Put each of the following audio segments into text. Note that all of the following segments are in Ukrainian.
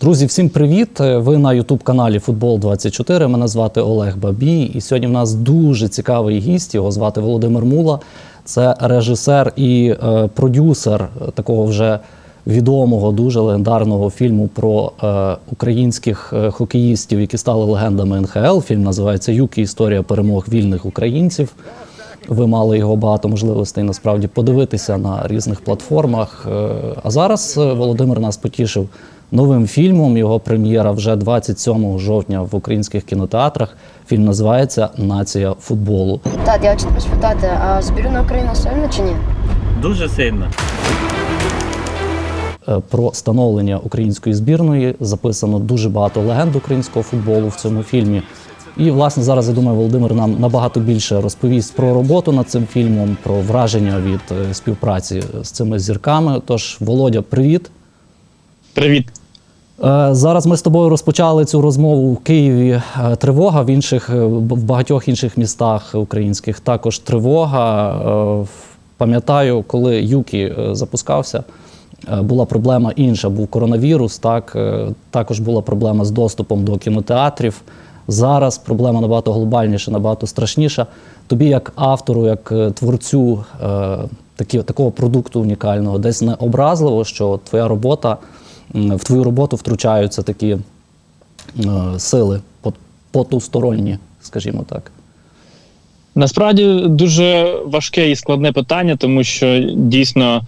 Друзі, всім привіт! Ви на Ютуб-каналі Футбол 24 Мене звати Олег Бабій. І сьогодні в нас дуже цікавий гість. Його звати Володимир Мула. Це режисер і е, продюсер такого вже відомого, дуже легендарного фільму про е, українських е, хокеїстів, які стали легендами НХЛ. Фільм називається Юкі. Історія перемог вільних українців. Ви мали його багато можливостей насправді подивитися на різних платформах. Е, А зараз е, Володимир нас потішив новим фільмом. Його прем'єра вже 27 жовтня в українських кінотеатрах. Фільм називається Нація футболу. Тат, я хочу тебе спитати, а збірна Україна сильна чи ні? Дуже сильно. Е, Про становлення української збірної записано дуже багато легенд українського футболу в цьому фільмі. І власне зараз я думаю, Володимир нам набагато більше розповість про роботу над цим фільмом, про враження від е, співпраці з цими зірками. Тож, Володя, привіт. Привіт. Е, Зараз ми з тобою розпочали цю розмову в Києві. е, Тривога в інших е, в багатьох інших містах українських також тривога. Пам'ятаю, коли Юкі запускався, була проблема інша. Був коронавірус. Так також була проблема з доступом до кінотеатрів. Зараз проблема набагато глобальніша, набагато страшніша. Тобі, як автору, як творцю такі, такого продукту унікального, десь не образливо, що твоя робота в твою роботу втручаються такі е, сили потусторонні, скажімо так. Насправді дуже важке і складне питання, тому що дійсно,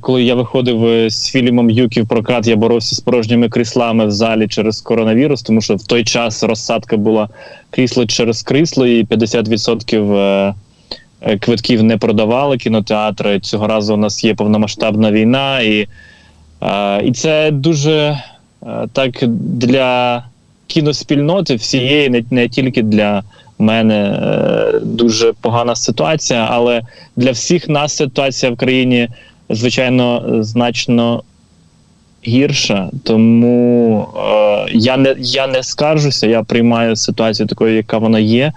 коли я виходив е, з фільмом Юкі в прокат, я боровся з порожніми кріслами в залі через коронавірус, тому що в той час розсадка була крісло через крісло, і 50% е, е, квитків не продавали кінотеатри. Цього разу у нас є повномасштабна війна, і, і це дуже е, так для кіноспільноти всієї, не, не тільки для мене е, дуже погана ситуація, але для всіх нас ситуація в країні, звичайно, значно гірша. Тому е, я не я не скаржуся, я приймаю ситуацію такою, яка вона є.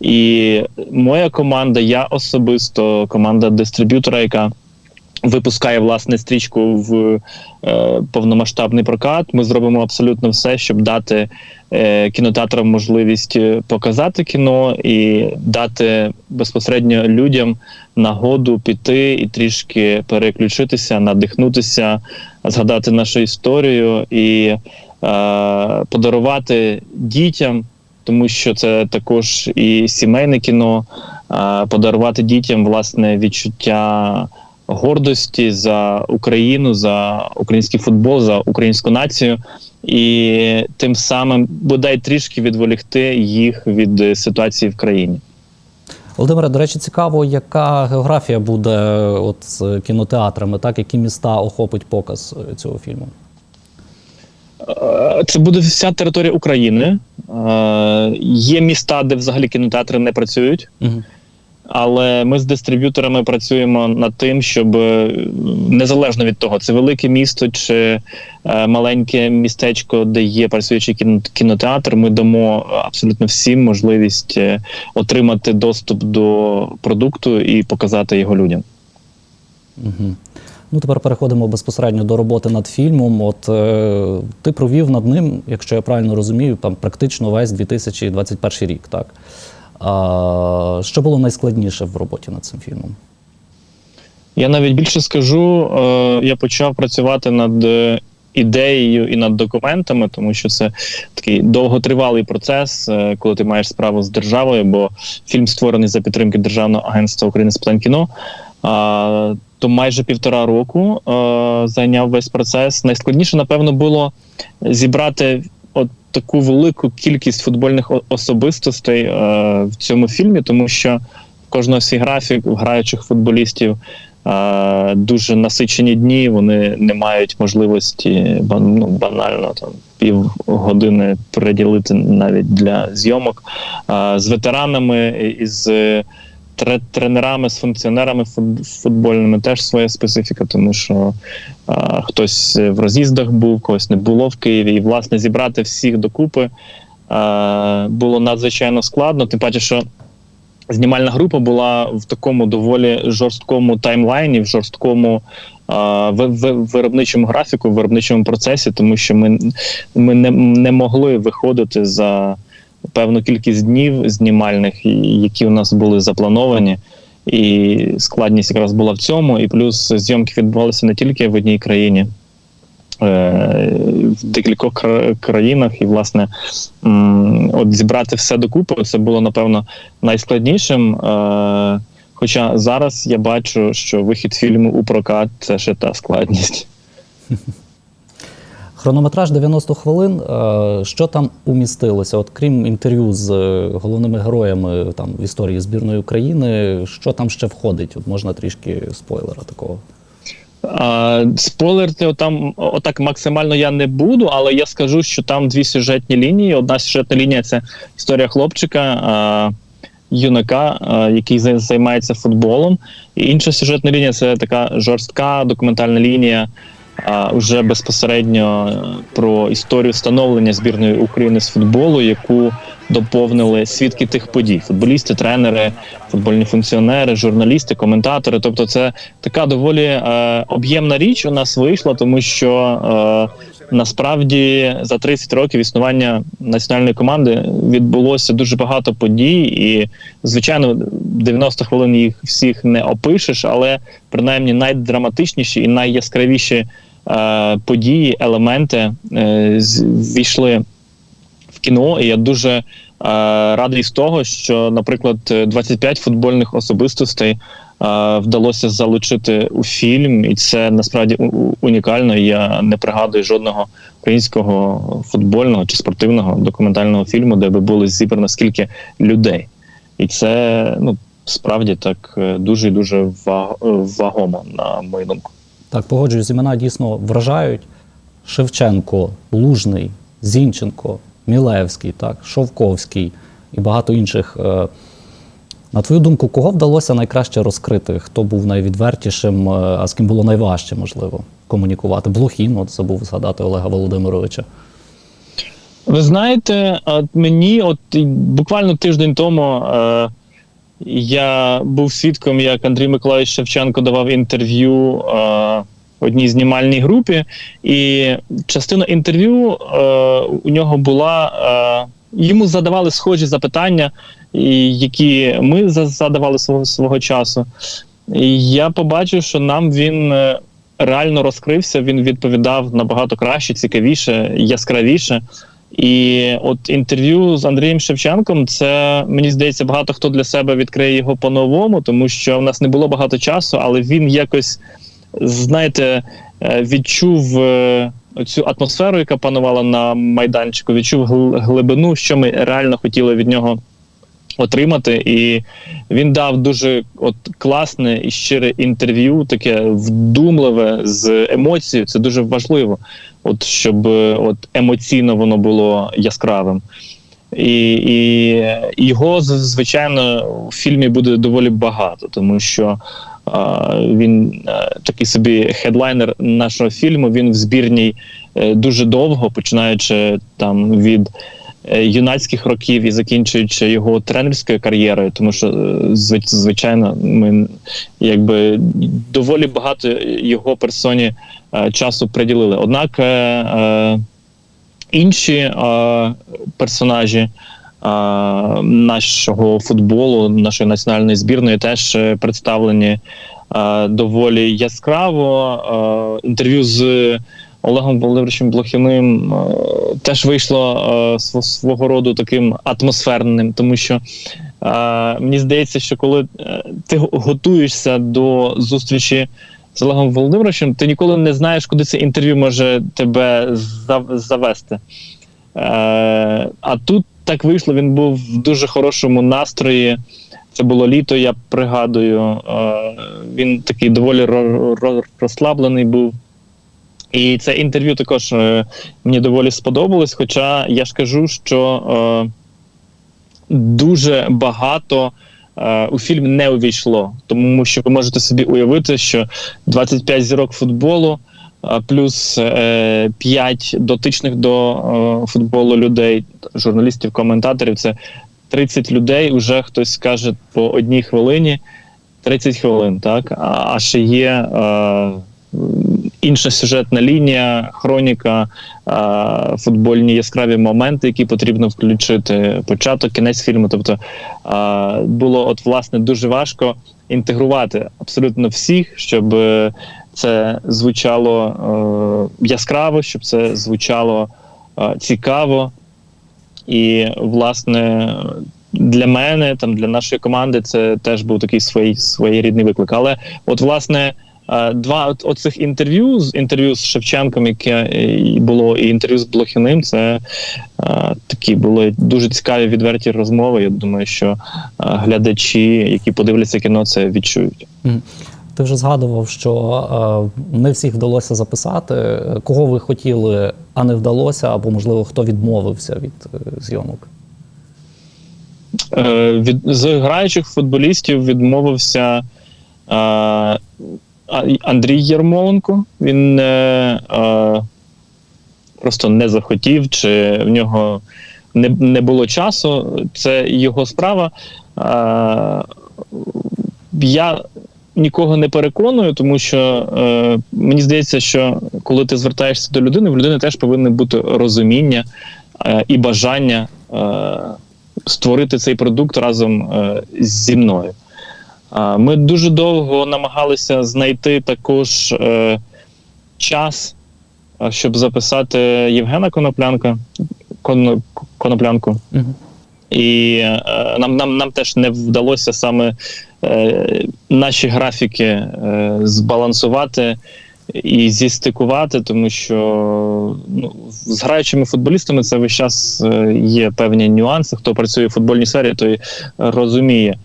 І моя команда, я особисто, команда дистриб'ютора, яка випускає власне стрічку в е, повномасштабний прокат. Ми зробимо абсолютно все, щоб дати е, кінотеатрам можливість е, показати кіно і дати безпосередньо людям нагоду піти і трішки переключитися, надихнутися, згадати нашу історію і е, подарувати дітям, тому що це також і сімейне кіно, е, подарувати дітям власне відчуття гордості за Україну, за український футбол, за українську націю, і тим самим бодай трішки відволікти їх від ситуації в країні. Володимире, до речі, цікаво, яка географія буде от з кінотеатрами, так які міста охопить показ е, цього фільму. Е, Це буде вся територія України. Е, Є міста, де взагалі кінотеатри не працюють. Угу. Але ми з дистриб'юторами працюємо над тим, щоб е, незалежно від того, це велике місто чи е, маленьке містечко, де є працюючий кінотеатр. Ми дамо абсолютно всім можливість е, отримати доступ до продукту і показати його людям. Угу. Ну, тепер переходимо безпосередньо до роботи над фільмом. От е, ти провів над ним, якщо я правильно розумію, там практично весь 2021 рік, так? Що було найскладніше в роботі над цим фільмом? Я навіть більше скажу, е, я почав працювати над е, ідеєю і над документами, тому що це такий довготривалий процес, е, коли ти маєш справу з державою, бо фільм створений за підтримки Державного агентства України з питань кіно. То майже півтора року зайняв весь процес. Найскладніше, напевно, було зібрати от таку велику кількість футбольних особистостей е, в цьому фільмі, тому що кожного свій графік граючих футболістів е, дуже насичені дні. Вони не мають можливості ну, банально там півгодини приділити навіть для зйомок Е, з ветеранами із тренерами, з функціонерами футбольними теж своя специфіка, тому що а, хтось в роз'їздах був, когось не було в Києві. І власне зібрати всіх докупи а, було надзвичайно складно. Тим паче, що знімальна група була в такому доволі жорсткому таймлайні, в жорсткому в, в виробничому графіку, в виробничому процесі, тому що ми, ми не, не могли виходити за певну кількість днів знімальних, які у нас були заплановані. І складність якраз була в цьому, і плюс зйомки відбувалися не тільки в одній країні, е, в декількох країнах, і власне от зібрати все докупи це було напевно найскладнішим. Е, Хоча зараз я бачу, що вихід фільму у прокат це ще та складність. Хронометраж 90 хвилин. Е, Що там умістилося? От крім інтерв'ю з е, головними героями там в історії збірної України, що там ще входить? От можна трішки спойлера такого. А, спойлерти там отак максимально я не буду, але я скажу, що там дві сюжетні лінії. Одна сюжетна лінія це історія хлопчика, а, юнака, а, який займається футболом. І інша сюжетна лінія це така жорстка документальна лінія. А вже безпосередньо е, про історію становлення збірної України з футболу, яку доповнили свідки тих подій: футболісти, тренери, футбольні функціонери, журналісти, коментатори. Тобто, це така доволі е, об'ємна річ у нас вийшла, тому що е, насправді за 30 років існування національної команди відбулося дуже багато подій, і звичайно, 90 хвилин їх всіх не опишеш, але принаймні найдраматичніші і найяскравіші е, події, елементи е, з- ввійшли в кіно. І я дуже е, радий з того, що, наприклад, 25 футбольних особистостей е, вдалося залучити у фільм, і це насправді унікально. Я не пригадую жодного українського футбольного чи спортивного документального фільму, де би було зібрано скільки людей. І це ну справді так е, дуже і дуже вагомо, на мою думку. Так, погоджуюсь, імена дійсно вражають. Шевченко, Лужний, Зінченко, Мілевський, так, Шовковський і багато інших. Е, На твою думку, кого вдалося найкраще розкрити? Хто був найвідвертішим, е, а з ким було найважче, можливо, комунікувати? Блохін, от забув згадати Олега Володимировича. Ви знаєте, от мені, от буквально тиждень тому е, я був свідком, як Андрій Миколаївич Шевченко давав інтерв'ю е, одній знімальній групі, і частина інтерв'ю е, у нього була. Е, йому задавали схожі запитання, які ми задавали свого, свого часу. І я побачив, що нам він е, реально розкрився, він відповідав набагато краще, цікавіше, яскравіше. І от інтерв'ю з Андрієм Шевченком, це мені здається, багато хто для себе відкриє його по-новому, тому що в нас не було багато часу, але він якось, знаєте, е, відчув е, цю атмосферу, яка панувала на майданчику, відчув глибину, що ми реально хотіли від нього отримати. І він дав дуже от класне і щире інтерв'ю, таке вдумливе з емоцією. Це дуже важливо, от щоб е, от емоційно воно було яскравим. І, і його звичайно в фільмі буде доволі багато, тому що він е, такий собі хедлайнер нашого фільму. Він в збірній е, дуже довго, починаючи там від е, юнацьких років і закінчуючи його тренерською кар'єрою, тому що звичайно, ми якби доволі багато його персоні часу приділили. Однак інші персонажі нашого футболу, нашої національної збірної теж е, представлені е, доволі яскраво. Е, інтерв'ю з Олегом Володимировичем Блохіним теж вийшло свого роду таким атмосферним, тому що. Мені здається, що коли ти готуєшся до зустрічі з Олегом Володимировичем, ти ніколи не знаєш, куди це інтерв'ю може тебе завести. А тут так вийшло, він був в дуже хорошому настрої. Це було літо, я пригадую. Е, він такий доволі ро- ро- розслаблений був. І це інтерв'ю також е, мені доволі сподобалось. Хоча я ж кажу, що е, дуже багато у фільм не увійшло, тому що ви можете собі уявити, що 25 зірок футболу. Плюс е, 5 дотичних до е, футболу людей, журналістів, коментаторів. Це 30 людей. Уже хтось скаже по одній хвилині 30 хвилин, так? А, ще є е, інша сюжетна лінія, хроніка, е, футбольні яскраві моменти, які потрібно включити, початок, кінець фільму. Тобто е, було от власне дуже важко інтегрувати абсолютно всіх, щоб е, це звучало е, яскраво, щоб це звучало е, цікаво. І, власне, для мене, там для нашої команди, це теж був такий свій, своєрідний виклик. Але, от, власне, е, два оцих інтерв'ю з інтерв'ю з Шевченком, яке е, було, і інтерв'ю з Блохіним, це е, такі були дуже цікаві відверті розмови. Я думаю, що е, глядачі, які подивляться кіно, це відчують. Ти вже згадував, що е, не всіх вдалося записати. Кого ви хотіли, а не вдалося, або можливо хто відмовився від е, зйомок? Е, від з граючих футболістів відмовився Андрій Ярмоленко. Він е, просто не захотів, чи в нього не, не було часу. Це його справа. Я нікого не переконую, тому що е, мені здається, що коли ти звертаєшся до людини, в людини теж повинно бути розуміння е, і бажання е, створити цей продукт разом е, зі мною. Е, ми дуже довго намагалися знайти також е, час, щоб записати Євгена Коноплянка, Кон, Коноплянку. Мгм. І е, нам, нам, нам теж не вдалося саме е, наші графіки е, збалансувати і зістикувати, тому що ну, з граючими футболістами це весь час е, є певні нюанси. Хто працює в футбольній сфері, той розуміє.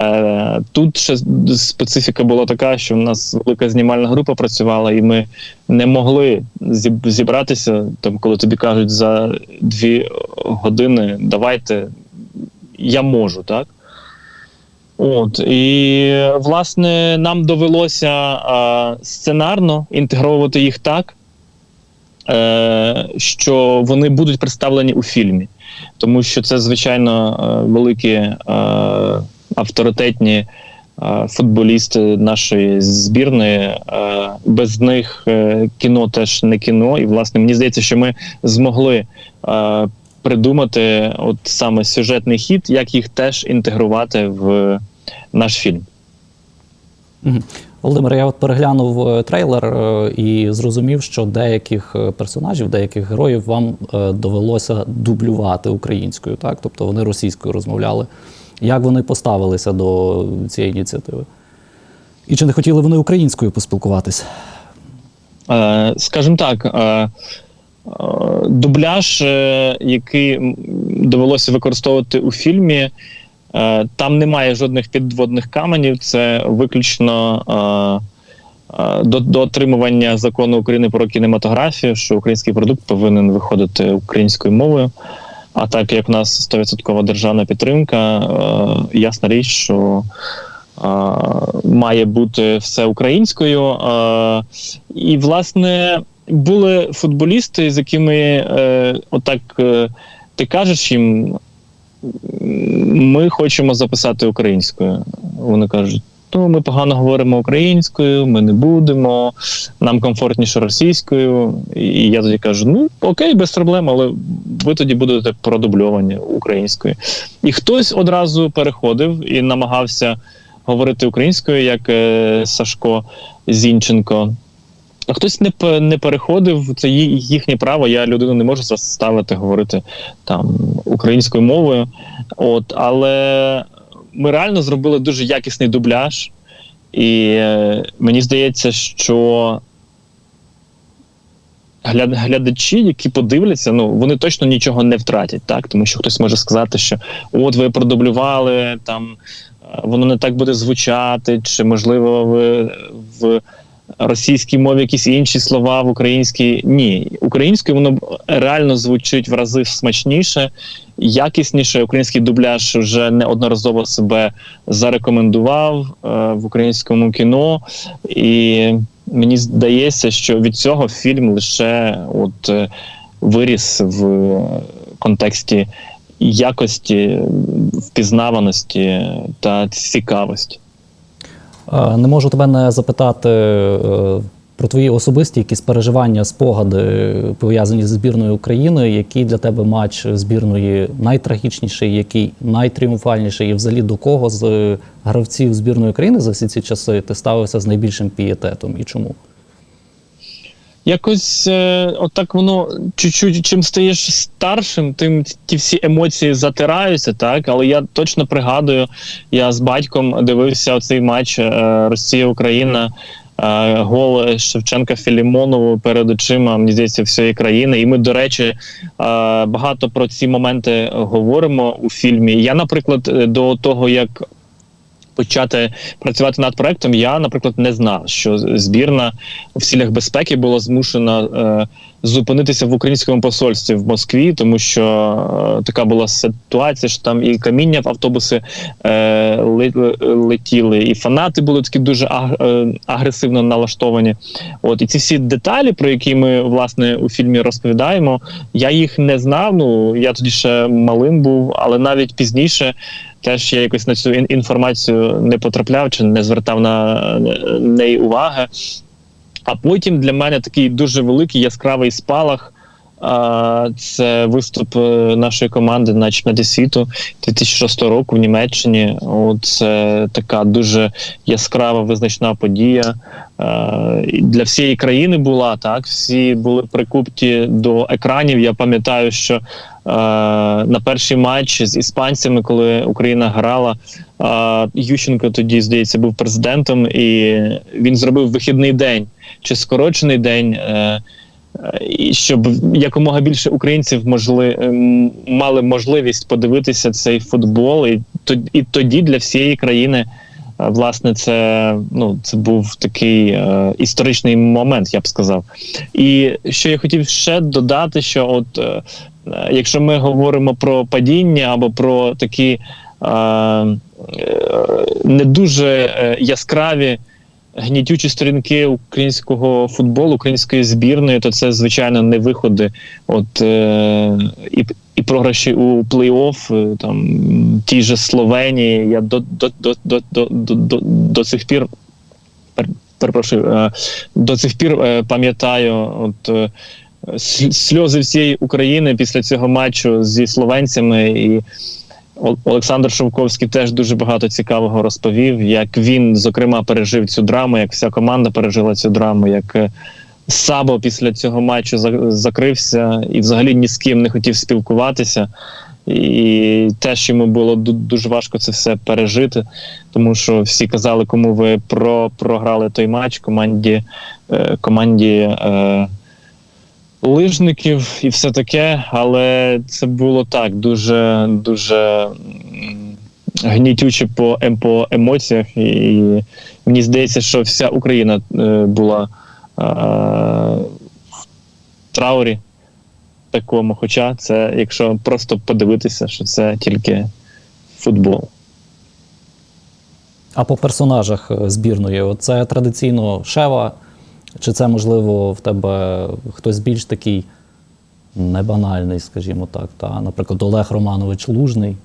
Е, Тут ще специфіка була така, що в нас велика знімальна група працювала, і ми не могли зіб- зібратися, там, коли тобі кажуть за дві години, давайте я можу, так? От, і власне нам довелося а, сценарно інтегровувати їх так, е, що вони будуть представлені у фільмі. Тому що це, звичайно, е, великі е, авторитетні е, футболісти нашої збірної. Е, без них е, кіно теж не кіно. І, власне, мені здається, що ми змогли. Е, Придумати от саме сюжетний хід, як їх теж інтегрувати в наш фільм. Володимир, я от переглянув е, трейлер е, і зрозумів, що деяких е, персонажів, деяких героїв вам довелося дублювати українською, так? Тобто вони російською розмовляли. Як вони поставилися до цієї ініціативи? І чи не хотіли вони українською поспілкуватися? Скажімо так, дубляж, е, який довелося використовувати у фільмі, е, там немає жодних підводних каменів, це виключно е, е, до, до отримування закону України про кінематографію, що український продукт повинен виходити українською мовою. А так як в нас 100% державна підтримка, е, ясна річ, що е, має бути все українською. Е, і, власне, були футболісти, з якими е, отак е, ти кажеш їм, ми хочемо записати українською. Вони кажуть. Ну, ми погано говоримо українською, ми не будемо, нам комфортніше російською. І я тоді кажу: ну окей, без проблем, але ви тоді будете продубльовані українською. І хтось одразу переходив і намагався говорити українською, як е, Сашко Зінченко. А хтось не, не переходив, це їхнє право. Я людину не можу заставити говорити там українською мовою. От, але ми реально зробили дуже якісний дубляж, і е, мені здається, що гля- глядачі, які подивляться, ну вони точно нічого не втратять, так тому що хтось може сказати, що от ви продублювали там. е, Воно не так буде звучати, чи можливо ви в російській мові якісь інші слова в українській. Ні, українською воно реально звучить в рази смачніше, якісніше. Український дубляж вже неодноразово себе зарекомендував е, в українському кіно, і мені здається, що від цього фільм лише от е, виріс в контексті якості, впізнаваності та цікавості. Е, Не можу тебе не запитати, е, про твої особисті якісь переживання, спогади пов'язані з збірною України. Який для тебе матч збірної найтрагічніший, який найтріумфальніший, і взагалі до кого з гравців збірної України за всі ці часи ти ставився з найбільшим пієтетом і чому? Якось е, отак воно чуть-чуть, чим стаєш старшим, тим ті всі емоції затираються, так. Але я точно пригадую, я з батьком дивився цей матч е, Росія-Україна. е, Гол Шевченка Філімонову перед очима, мені здається, всієї країни. І ми, до речі, е, багато про ці моменти говоримо у фільмі. Я, наприклад, е, до того як почати працювати над проектом, я, наприклад, не знав, що збірна в цілях безпеки була змушена е, зупинитися в українському посольстві в Москві, тому що е, така була ситуація, що там і каміння в автобуси е, летіли, і фанати були такі дуже е, агресивно налаштовані. От і ці всі деталі, про які ми власне у фільмі розповідаємо, я їх не знав. Ну я тоді ще малим був, але навіть пізніше. Теж я якось на цю інформацію не потрапляв чи не звертав на неї уваги. А потім для мене такий дуже великий яскравий спалах. А, це виступ е, нашої команди на чемпіонаті світу 2006 року в Німеччині. Це така дуже яскрава визначна подія. Е, Для всієї країни була так. Всі були прикупті до екранів. Я пам'ятаю, що е, на перший матч з іспанцями, коли Україна грала, е, Ющенко тоді, здається, був президентом, і він зробив вихідний день чи скорочений день. І щоб якомога більше українців можли, ем, мали можливість подивитися цей футбол, і тоді, і тоді для всієї країни, е, власне, це ну це був такий е, історичний момент, я б сказав. І що я хотів ще додати, що от е, якщо ми говоримо про падіння або про такі е, е, не дуже е, яскраві гнітючі сторінки українського футболу, української збірної, то це звичайно не виходи. От е, і, і програші у плей-офф, е, там ті ж Словенії. Я до, до, до, до, до, до, до, цих пір перепрошую, е, до цих пір е, пам'ятаю, от. е, Сльози всієї України після цього матчу зі словенцями, і Олександр Шовковський теж дуже багато цікавого розповів, як він, зокрема, пережив цю драму, як вся команда пережила цю драму, як е, Сабо після цього матчу закрився і взагалі ні з ким не хотів спілкуватися. І теж йому було дуже важко це все пережити, тому що всі казали, кому ви про програли той матч команді, е, команді е, лижників і все таке, але це було так дуже дуже гнітюче по, ем- по емоціях, і мені здається, що вся Україна е, була е, в траурі такому. Хоча це, якщо просто подивитися, що це тільки футбол. А по персонажах е, збірної, це традиційно Шева, чи це, можливо, в тебе хтось більш такий небанальний, скажімо так. Та? Наприклад, Олег Романович Лужний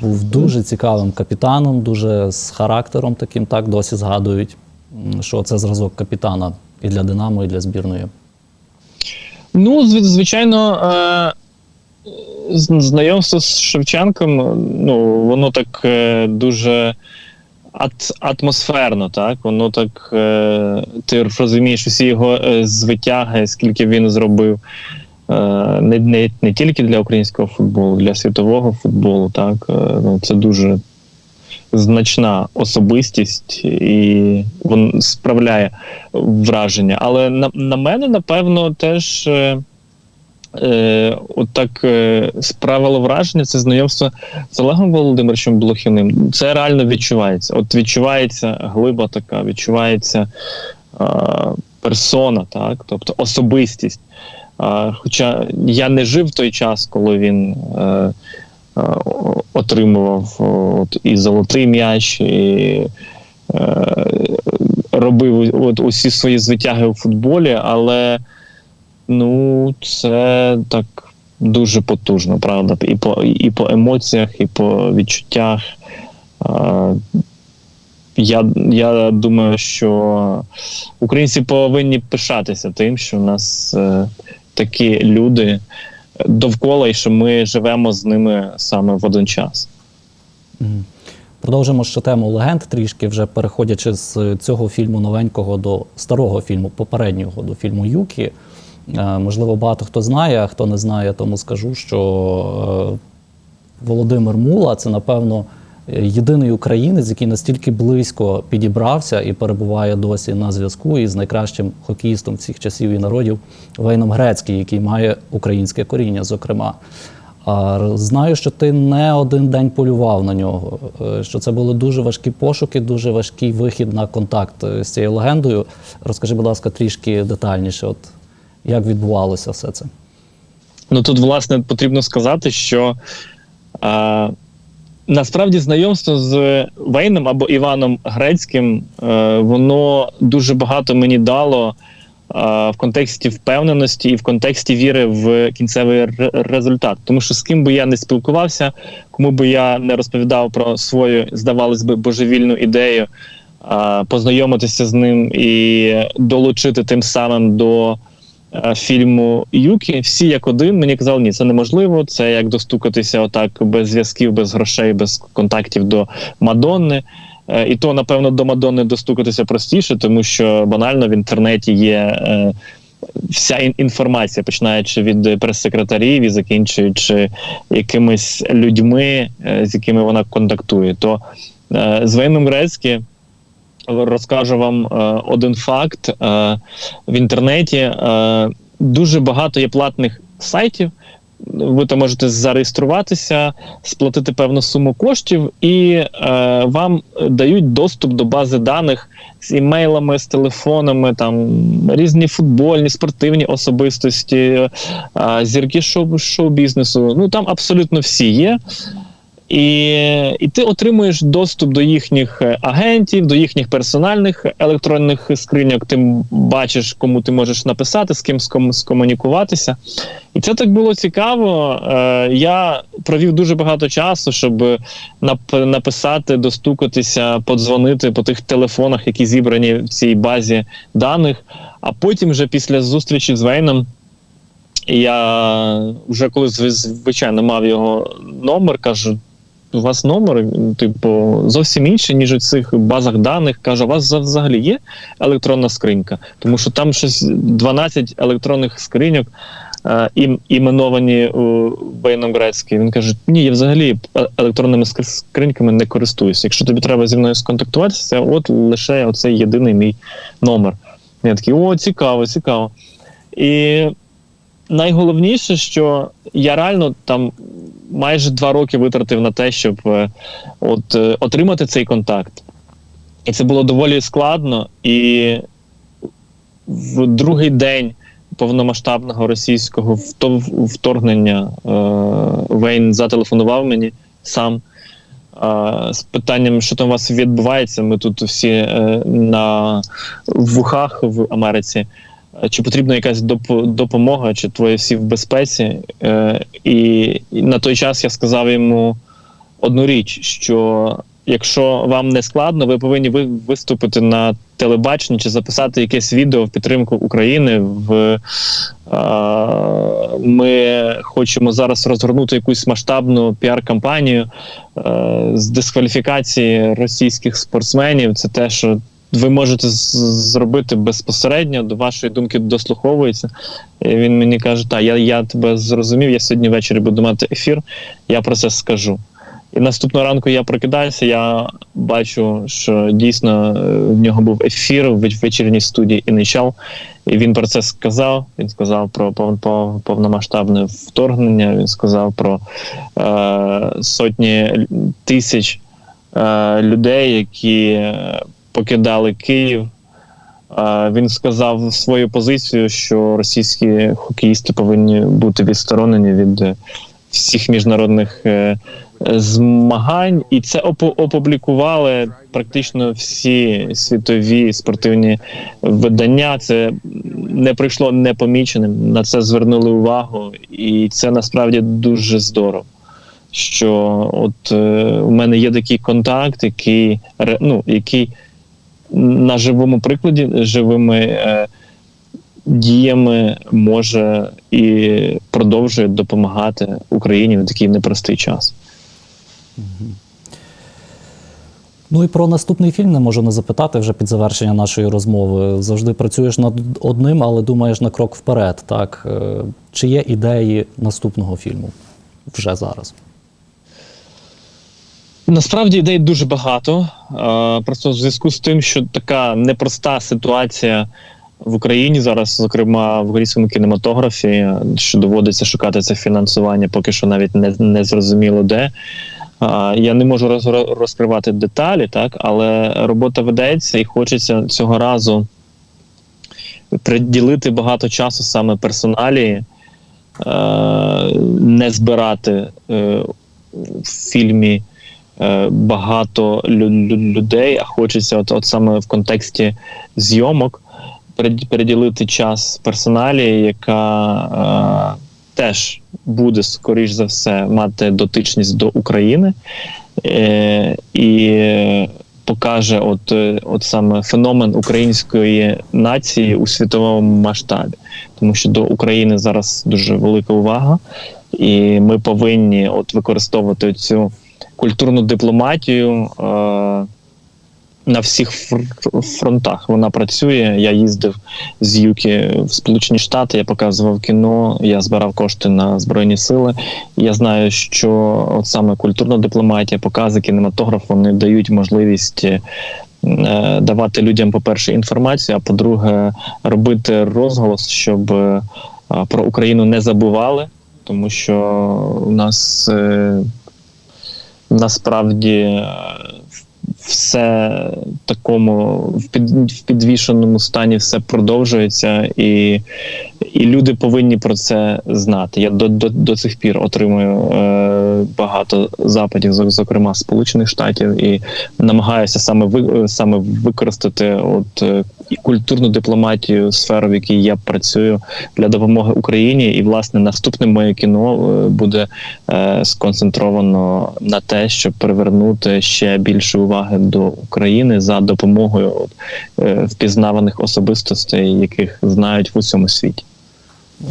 був дуже цікавим капітаном, дуже з характером таким, так, досі згадують, що це зразок капітана і для Динамо, і для збірної. Ну, звичайно, е, знайомство з Шевченком, ну, воно так е, дуже ат- атмосферно, так? Воно так, е, ти розумієш усі його е, звитяги, скільки він зробив. е, Не, не, не тільки для українського футболу, для світового футболу, так. Е, Ну, це дуже значна особистість і він справляє враження. Але на, на мене, напевно, теж е, е, от е, справило враження це знайомство з Олегом Володимировичем Блохіним. Це реально відчувається. От відчувається глиба така, відчувається е, персона, так, тобто особистість. Е, хоча я не жив той час, коли він. Е, е, Отримував от, і золотий м'яч, і е, робив от, усі свої звитяги у футболі, але ну, це так дуже потужно, правда. І по, і по емоціях, і по відчуттях. Я, я думаю, що українці повинні пишатися тим, що у нас е, такі люди довкола, і що ми живемо з ними саме в один час. Продовжимо ще тему легенд трішки, вже переходячи з цього фільму новенького до старого фільму, попереднього до фільму Юкі. Е, Можливо, багато хто знає, а хто не знає, тому скажу, що е, Володимир Мула це, напевно, єдиний українець, який настільки близько підібрався і перебуває досі на зв'язку із найкращим хокеїстом всіх часів і народів Вейном Грецький, який має українське коріння, зокрема. Знаю, що ти не один день полював на нього, е, що це були дуже важкі пошуки, дуже важкий вихід на контакт з цією легендою. Розкажи, будь ласка, трішки детальніше, от як відбувалося все це. Ну тут, власне, потрібно сказати, що а, насправді знайомство з Вейном або Іваном Грецьким, е, воно дуже багато мені дало а, в контексті впевненості і в контексті віри в кінцевий ре- результат. Тому що з ким би я не спілкувався, кому би я не розповідав про свою, здавалось би, божевільну ідею, а, познайомитися з ним і долучити тим самим до е, фільму Юкі, всі як один мені казали, ні, це неможливо. Це як достукатися отак без зв'язків, без грошей, без контактів до Мадонни. Е, І то, напевно, до Мадонни достукатися простіше, тому що банально в інтернеті є е, вся інформація, починаючи від прес-секретарів і закінчуючи якимись людьми, е, з якими вона контактує. То е, з Вейном Грецькі розкажу вам е, один факт. Е, в інтернеті е, дуже багато є платних сайтів. Ви там можете зареєструватися, сплатити певну суму коштів, і е, вам дають доступ до бази даних з імейлами, з телефонами, там різні футбольні, спортивні особистості, е, зірки шоу, шоу-бізнесу. Ну там абсолютно всі є. І, і ти отримуєш доступ до їхніх е, агентів, до їхніх персональних електронних скриньок. Ти бачиш, кому ти можеш написати, з ким ском- скомунікуватися. І це так було цікаво. Е, я провів дуже багато часу, щоб нап- написати, достукатися, подзвонити по тих телефонах, які зібрані в цій базі даних. А потім, вже після зустрічі з Вейном, я вже коли звичайно мав його номер, кажу. У вас номер, типу, зовсім інший, ніж у цих базах даних. Каже, у вас взагалі є електронна скринька? Тому що там щось 12 електронних скриньок е, ім, іменовані у Бейном Грецький. Він каже: Ні, я взагалі е- електронними скриньками не користуюся. Якщо тобі треба зі мною сконтактуватися, от лише оцей єдиний мій номер. Я такий, о, цікаво, цікаво. І найголовніше, що я реально там майже два роки витратив на те, щоб е, от, е, отримати цей контакт. І це було доволі складно. І в другий день повномасштабного російського вторгнення е, Вейн зателефонував мені сам. З питанням, що там у вас відбувається, ми тут всі е, на вухах в Америці. Е, Чи потрібна якась доп- допомога, чи твої всі в безпеці? Е, і, на той час я сказав йому одну річ: що якщо вам не складно, ви повинні ви- виступити на телебаченні чи записати якесь відео в підтримку України. В, е, ми хочемо зараз розгорнути якусь масштабну піар-кампанію з дискваліфікації російських спортсменів. Це те, що ви можете зробити безпосередньо, до вашої думки дослуховується. І він мені каже: так, я, я тебе зрозумів, я сьогодні ввечері буду мати ефір, я про це скажу. І наступного ранку я прокидаюся, я бачу, що дійсно е, в нього був ефір в вечірній студії Іничал, і він про це сказав. Він сказав про пов- пов- повномасштабне вторгнення. Він сказав про е, сотні тисяч е, людей, які е, покидали Київ. Він сказав свою позицію, що російські хокеїсти повинні бути відсторонені від е, всіх міжнародних е, змагань, і це опу- опублікували практично всі світові спортивні видання. Це не пройшло непоміченим. На це звернули увагу, і це насправді дуже здорово. що от е, у мене є такий контакт, який ну, який на живому прикладі, живими е, діями може і продовжує допомагати Україні в такий непростий час. Ну і про наступний фільм не можу не запитати вже під завершення нашої розмови. Завжди працюєш над одним, але думаєш на крок вперед. Так Е, чи є ідеї наступного фільму вже зараз? Насправді ідей дуже багато. Е, Просто в зв'язку з тим, що така непроста ситуація в Україні зараз, зокрема в українському кінематографі, що доводиться шукати це фінансування, поки що навіть не, не зрозуміло де. Е, Я не можу роз, розкривати деталі, так, але робота ведеться і хочеться цього разу приділити багато часу саме персоналі, е, не збирати в фільмі багато лю- лю- людей, а хочеться, от, от саме в контексті зйомок, перед- переділити час персоналі, яка е, теж буде, скоріш за все, мати дотичність до України. Е, і покаже от, е, от саме феномен української нації у світовому масштабі, тому що до України зараз дуже велика увага, і ми повинні от використовувати цю культурну дипломатію е, на всіх фронтах. Вона працює. Я їздив з Юки в Сполучені Штати, я показував кіно, я збирав кошти на збройні сили. Я знаю, що от саме культурна дипломатія, покази, кінематограф вони дають можливість. е, Давати людям, по-перше, інформацію, а по-друге, робити розголос, щоб е, про Україну не забували, тому що у нас е, насправді е, все в такому в, під, в підвішеному стані все продовжується, і, і люди повинні про це знати. Я до, до, до цих пір отримую е, багато запитів, зок- зокрема Сполучених Штатів, і намагаюся саме ви, саме використати от е, культурну дипломатію, сферу, в якій я працюю для допомоги Україні. І власне наступне моє кіно е, буде е, сконцентровано на те, щоб привернути ще більше уваги до України за допомогою от, е, впізнаваних особистостей, яких знають в усьому світі.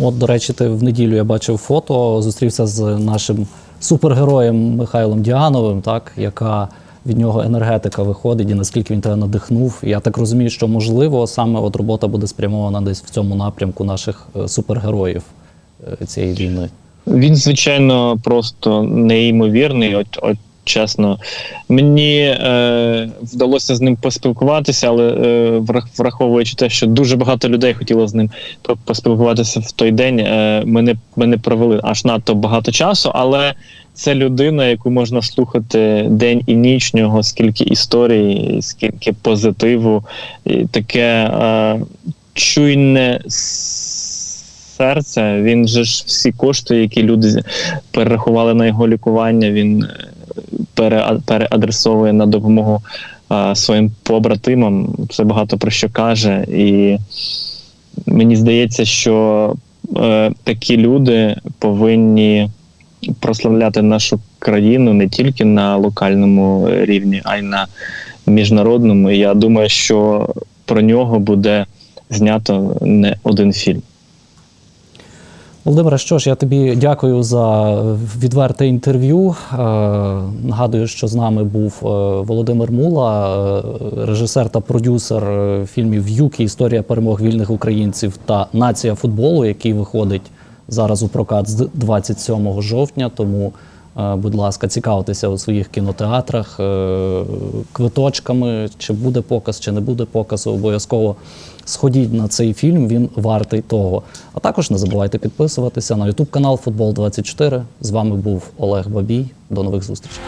От, до речі, ти в неділю я бачив фото, зустрівся з нашим супергероєм Михайлом Діановим, так, яка від нього енергетика виходить і наскільки він тебе надихнув. Я так розумію, що можливо саме от робота буде спрямована десь в цьому напрямку наших е, супергероїв е, цієї війни. Він, звичайно, просто неймовірний. От, от чесно, мені е, вдалося з ним поспілкуватися, але е, враховуючи те, що дуже багато людей хотіло з ним по- поспілкуватися в той день, е, ми, не, ми не провели аж надто багато часу, але це людина, яку можна слухати день і ніч, нього скільки історій, скільки позитиву, і таке е, чуйне серце. Він же ж всі кошти, які люди перерахували на його лікування, він е, переадресовує на допомогу своїм побратимам. Це багато про що каже. І мені здається, що е, такі люди повинні прославляти нашу країну не тільки на локальному рівні, а й на міжнародному. І я думаю, що про нього буде знято не один фільм. Володимире, що ж, я тобі дякую за відверте інтерв'ю. Е, Нагадую, що з нами був е, Володимир Мула, е, режисер та продюсер фільмів Юкі Історія перемог вільних українців та Нація футболу, який виходить зараз у прокат з 27 жовтня. Тому, будь ласка, цікавтеся у своїх кінотеатрах квиточками, чи буде показ, чи не буде показу. Обов'язково сходіть на цей фільм, він вартий того. А також не забувайте підписуватися на YouTube канал Футбол 24 З вами був Олег Бабій. До нових зустрічей.